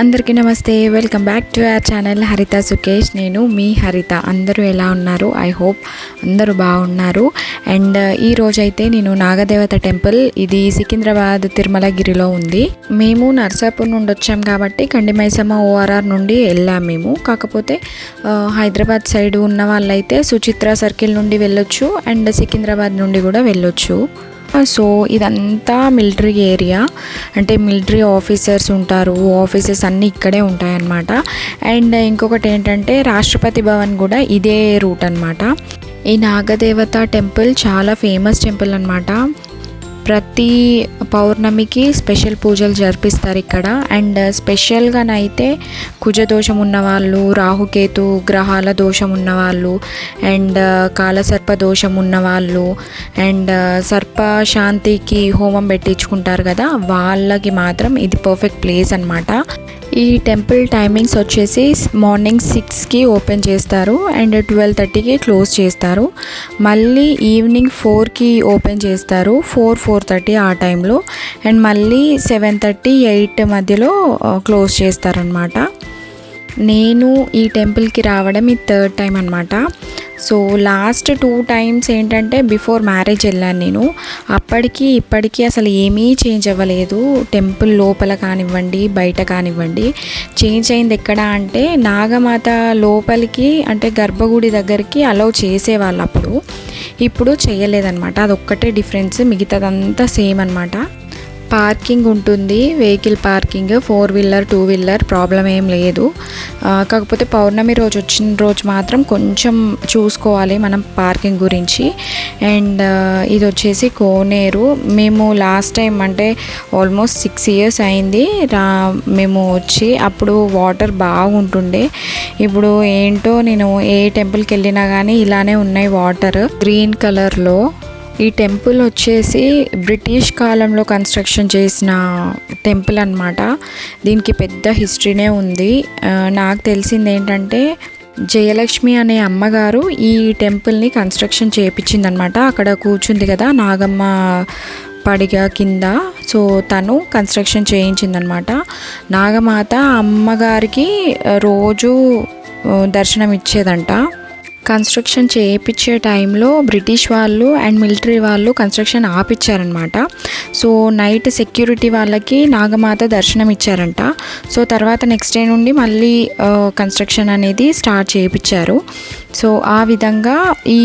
అందరికీ నమస్తే. Welcome back to our channel Haritha Sukesh నేను మీ హరిత. అందరూ ఎలా ఉన్నారు? ఐ హోప్ అందరూ బాగున్నారు. అండ్ uh, ఈ రోజైతే నేను నాగదేవత టెంపుల్ ఇది సికింద్రాబాద్ తిరుమలగిరిలో ఉంది. మేము నర్సాపూర్ నుండి వచ్చాం కాబట్టి కండిమైసమ్మ ఓఆర్ఆర్ నుండి వెళ్ళాం మేము. కాకపోతే uh, హైదరాబాద్ సైడ్ ఉన్న వాళ్ళైతే సుచిత్ర సర్కిల్ నుండి వెళ్ళొచ్చు అండ్ సికింద్రాబాద్ నుండి కూడా వెళ్ళొచ్చు. సో ఇదంతా మిలిటరీ ఏరియా. అంటే మిలిటరీ ఆఫీసర్స్ ఉంటారు. ఆఫీసెస్ అన్నీ ఇక్కడే ఉంటాయన్నమాట. అండ్ ఇంకొకటి ఏంటంటే రాష్ట్రపతి భవన్ కూడా ఇదే రూట్ అన్నమాట. ఈ నాగదేవత టెంపుల్ చాలా ఫేమస్ టెంపుల్ అనమాట ప్రతి పౌర్ణమికి స్పెషల్ పూజలు జరిపిస్తారు ఇక్కడ. అండ్ uh, స్పెషల్గానైతే కుజ దోషం ఉన్నవాళ్ళు రాహుకేతు గ్రహాల దోషం ఉన్నవాళ్ళు అండ్ uh, కాలసర్ప దోషం ఉన్నవాళ్ళు అండ్ uh, సర్ప శాంతికి హోమం పెట్టించుకుంటారు కదా వాళ్ళకి మాత్రం ఇది పర్ఫెక్ట్ ప్లేస్ అనమాట ఈ టెంపుల్ టైమింగ్స్ వచ్చేసి మార్నింగ్ సిక్స్కి ఓపెన్ చేస్తారు అండ్ ట్వెల్వ్ థర్టీకి క్లోజ్ చేస్తారు. మళ్ళీ ఈవినింగ్ ఫోర్కి ఓపెన్ చేస్తారు ఫోర్ ఫోర్ థర్టీ ఆ టైంలో. అండ్ మళ్ళీ సెవెన్ థర్టీ ఎయిట్ మధ్యలో క్లోజ్ చేస్తారనమాట నేను ఈ టెంపుల్కి రావడం ఈ థర్డ్ టైం అనమాట సో లాస్ట్ టూ టైమ్స్ ఏంటంటే బిఫోర్ మ్యారేజ్ వెళ్ళాను నేను. అప్పటికి ఇప్పటికీ అసలు ఏమీ చేంజ్ అవ్వలేదు. టెంపుల్ లోపల కానివ్వండి బయట కానివ్వండి. చేంజ్ అయింది ఎక్కడ అంటే నాగమాత లోపలికి అంటే గర్భగుడి దగ్గరికి అలౌ చేసేవాళ్ళు అప్పుడు. ఇప్పుడు చేయలేదన్నమాట. అదొక్కటే డిఫరెన్స్. మిగతాదంతా సేమ్ అనమాట పార్కింగ్ ఉంటుంది vehicle parking four wheeler two wheeler problem ఏం లేదు. కాకపోతే పౌర్ణమి రోజు వచ్చిన రోజు మాత్రం కొంచెం చూసుకోవాలి మనం పార్కింగ్ గురించి. అండ్ ఇది వచ్చేసి కోనేరు. మేము లాస్ట్ టైం అంటే ఆల్మోస్ట్ సిక్స్ ఇయర్స్ అయింది. రా మేము వచ్చి అప్పుడు వాటర్ బాగుంటుండే. ఇప్పుడు ఏంటో నేను ఏ టెంపుల్కి వెళ్ళినా కానీ ఇలానే ఉన్నాయి వాటర్ గ్రీన్ కలర్లో ఈ టెంపుల్ వచ్చేసి బ్రిటిష్ కాలంలో కన్స్ట్రక్షన్ చేసిన టెంపుల్ అనమాట దీనికి పెద్ద హిస్టరీనే ఉంది. నాకు తెలిసింది ఏంటంటే జయలక్ష్మి అనే అమ్మగారు ఈ టెంపుల్ని కన్స్ట్రక్షన్ చేయించిందనమాట అక్కడ కూర్చుంది కదా నాగమ్మ పడిగ కింద. సో తను కన్స్ట్రక్షన్ చేయించిందనమాట నాగమాత అమ్మగారికి రోజు దర్శనం ఇచ్చేదంట కన్స్ట్రక్షన్ చేయించే టైంలో బ్రిటిష్ వాళ్ళు అండ్ మిలిటరీ వాళ్ళు కన్స్ట్రక్షన్ ఆపిచ్చారనమాట సో నైట్ సెక్యూరిటీ వాళ్ళకి నాగమాత దర్శనం ఇచ్చారంట. సో తర్వాత నెక్స్ట్ డే నుండి మళ్ళీ కన్స్ట్రక్షన్ అనేది స్టార్ట్ చేయించారు సో ఆ విధంగా ఈ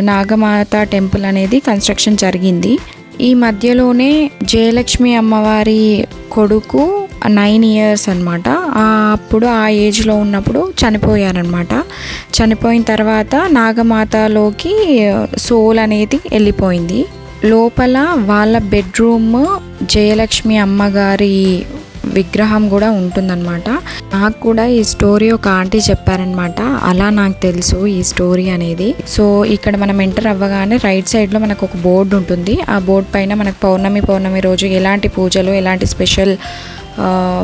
నాగమాత టెంపుల్ అనేది కన్స్ట్రక్షన్ జరిగింది. ఈ మధ్యలోనే జయలక్ష్మి అమ్మవారి కొడుకు నైన్ ఇయర్స్ అనమాట అప్పుడు ఆ ఏజ్లో ఉన్నప్పుడు చనిపోయారనమాట చనిపోయిన తర్వాత నాగమాతలోకి సోల్ అనేది వెళ్ళిపోయింది. లోపల వాళ్ళ బెడ్రూమ్ జయలక్ష్మి అమ్మగారి విగ్రహం కూడా ఉంటుందన్నమాట. నాకు కూడా ఈ స్టోరీ ఒక ఆంటీ చెప్పారనమాట అలా నాకు తెలుసు ఈ స్టోరీ అనేది. సో ఇక్కడ మనం ఎంటర్ అవ్వగానే రైట్ సైడ్లో మనకు ఒక బోర్డు ఉంటుంది. ఆ బోర్డు పైన మనకు పౌర్ణమి పౌర్ణమి రోజు ఎలాంటి పూజలు ఎలాంటి స్పెషల్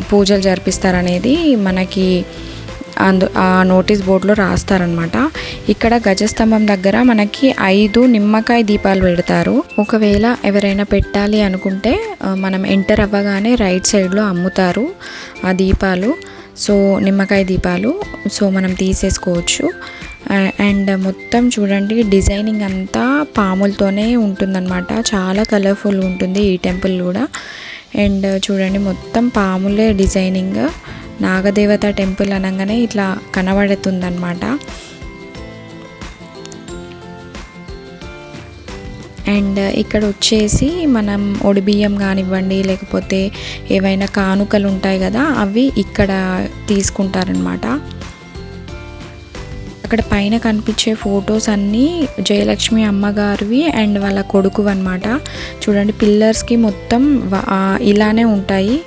పూజలు జరిపిస్తారనేది మనకి అందు ఆ నోటీస్ బోర్డులో రాస్తారనమాట ఇక్కడ గజస్తంభం దగ్గర మనకి ఐదు నిమ్మకాయ దీపాలు పెడతారు. ఒకవేళ ఎవరైనా పెట్టాలి అనుకుంటే మనం ఎంటర్ అవ్వగానే రైట్ సైడ్లో అమ్ముతారు ఆ దీపాలు. సో నిమ్మకాయ దీపాలు. సో మనం తీసేసుకోవచ్చు. అండ్ మొత్తం చూడండి డిజైనింగ్ అంతా పాములతోనే ఉంటుందన్నమాట. చాలా కలర్ఫుల్ ఉంటుంది ఈ టెంపుల్ కూడా. అండ్ చూడండి మొత్తం పాములే డిజైనింగ్. నాగదేవత టెంపుల్ అనగానే ఇట్లా కనబడుతుందన్నమాట. అండ్ ఇక్కడ వచ్చేసి మనం ఒడిబియ్యం కానివ్వండి లేకపోతే ఏవైనా కానుకలు ఉంటాయి కదా అవి ఇక్కడ తీసుకుంటారనమాట అక్కడ పైన కనిపించే ఫొటోస్ అన్నీ జయలక్ష్మి అమ్మగారివి అండ్ వాళ్ళ కొడుకు అనమాట చూడండి పిల్లర్స్కి మొత్తం ఇలానే ఉంటాయి.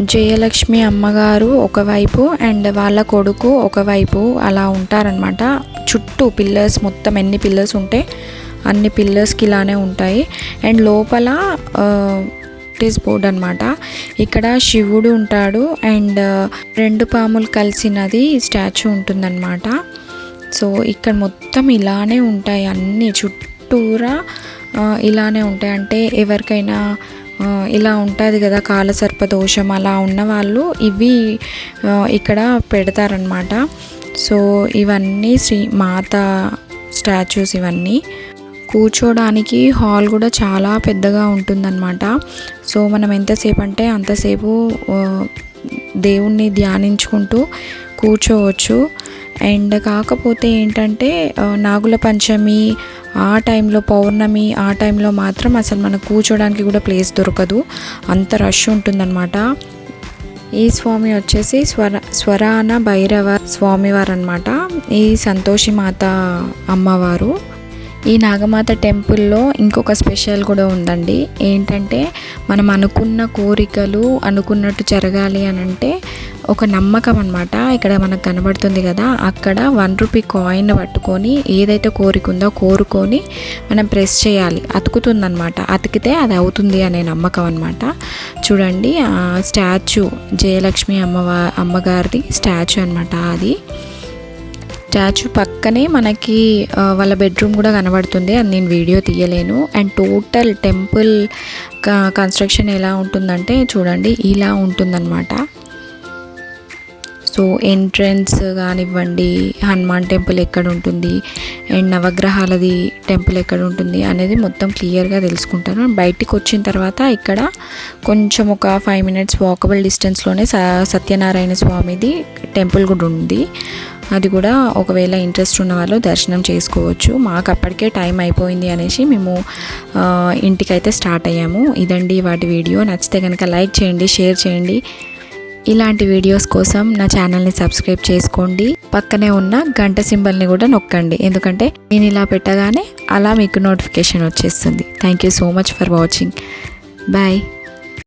జయలక్ష్మి అమ్మగారు ఒకవైపు అండ్ వాళ్ళ కొడుకు ఒకవైపు అలా ఉంటారనమాట చుట్టూ పిల్లర్స్ మొత్తం ఎన్ని పిల్లర్స్ ఉంటే అన్ని పిల్లర్స్కి ఇలానే ఉంటాయి. అండ్ లోపల ఆ, నోటీస్ బోర్డ్ అనమాట ఇక్కడ శివుడు ఉంటాడు అండ్ రెండు పాములు కలిసినది స్టాచ్యూ ఉంటుందన్నమాట. సో ఇక్కడ మొత్తం ఇలానే ఉంటాయి అన్ని. చుట్టూరా ఇలానే ఉంటాయి. అంటే ఎవరికైనా ఇలా ఉంటుంది కదా కాలసర్ప దోషం అలా ఉన్న వాళ్ళు ఇవి ఇక్కడ పెడతారనమాట సో ఇవన్నీ శ్రీ మాత స్టాచ్యూస్ ఇవన్నీ. కూర్చోడానికి హాల్ కూడా చాలా పెద్దగా ఉంటుందన్నమాట. సో మనం ఎంతసేపు అంటే అంతసేపు దేవుణ్ణి ధ్యానించుకుంటూ కూర్చోవచ్చు. అండ్ కాకపోతే ఏంటంటే నాగుల పంచమి ఆ టైంలో పౌర్ణమి ఆ టైంలో మాత్రం అసలు మనకు కూర్చోడానికి కూడా ప్లేస్ దొరకదు. అంత రష్ ఉంటుందన్నమాట. ఈ స్వామి వచ్చేసి స్వర స్వరాన భైరవ స్వామివారు అనమాట ఈ సంతోషి మాత అమ్మవారు. ఈ నాగమాత టెంపుల్లో ఇంకొక స్పెషల్ కూడా ఉందండి. ఏంటంటే మనం అనుకున్న కోరికలు అనుకున్నట్టు జరగాలి అని అంటే ఒక నమ్మకం అనమాట ఇక్కడ మనకు కనబడుతుంది కదా అక్కడ వన్ రూపీ కాయిన్ పట్టుకొని ఏదైతే కోరిక ఉందో కోరుకొని మనం ప్రెస్ చేయాలి. అతుకుతుందనమాట అతికితే అది అవుతుంది అనే నమ్మకం అనమాట చూడండి స్టాచ్యూ జయలక్ష్మి అమ్మవారి అమ్మగారిది స్టాచ్యూ అనమాట అది. స్టాచ్యూ పక్కనే మనకి వాళ్ళ బెడ్రూమ్ కూడా కనబడుతుంది. అది నేను వీడియో తీయలేను. అండ్ టోటల్ టెంపుల్ కన్స్ట్రక్షన్ ఎలా ఉంటుందంటే చూడండి ఇలా ఉంటుందన్నమాట. సో ఎంట్రన్స్ కానివ్వండి హనుమాన్ టెంపుల్ ఎక్కడ ఉంటుంది అండ్ నవగ్రహాలది టెంపుల్ ఎక్కడ ఉంటుంది అనేది మొత్తం క్లియర్గా తెలుసుకుంటాను. బయటికి వచ్చిన తర్వాత ఇక్కడ కొంచెం ఒక ఫైవ్ మినిట్స్ వాకబుల్ డిస్టెన్స్లోనే స సత్యనారాయణ స్వామిది టెంపుల్ కూడా ఉంది. అది కూడా ఒకవేళ ఇంట్రెస్ట్ ఉన్న వాళ్ళు దర్శనం చేసుకోవచ్చు. మాకు అప్పటికే టైం అయిపోయింది అనేసి మేము ఇంటికైతే స్టార్ట్ అయ్యాము. ఇదండి వాటి వీడియో నచ్చితే కనుక లైక్ చేయండి షేర్ చేయండి. ఇలాంటి వీడియోస్ కోసం నా ఛానల్ని సబ్స్క్రైబ్ చేసుకోండి. పక్కనే ఉన్న గంట సింబల్ని కూడా నొక్కండి. ఎందుకంటే నేను ఇలా పెట్టగానే అలా మీకు నోటిఫికేషన్ వచ్చేస్తుంది. Thank you so much for watching bye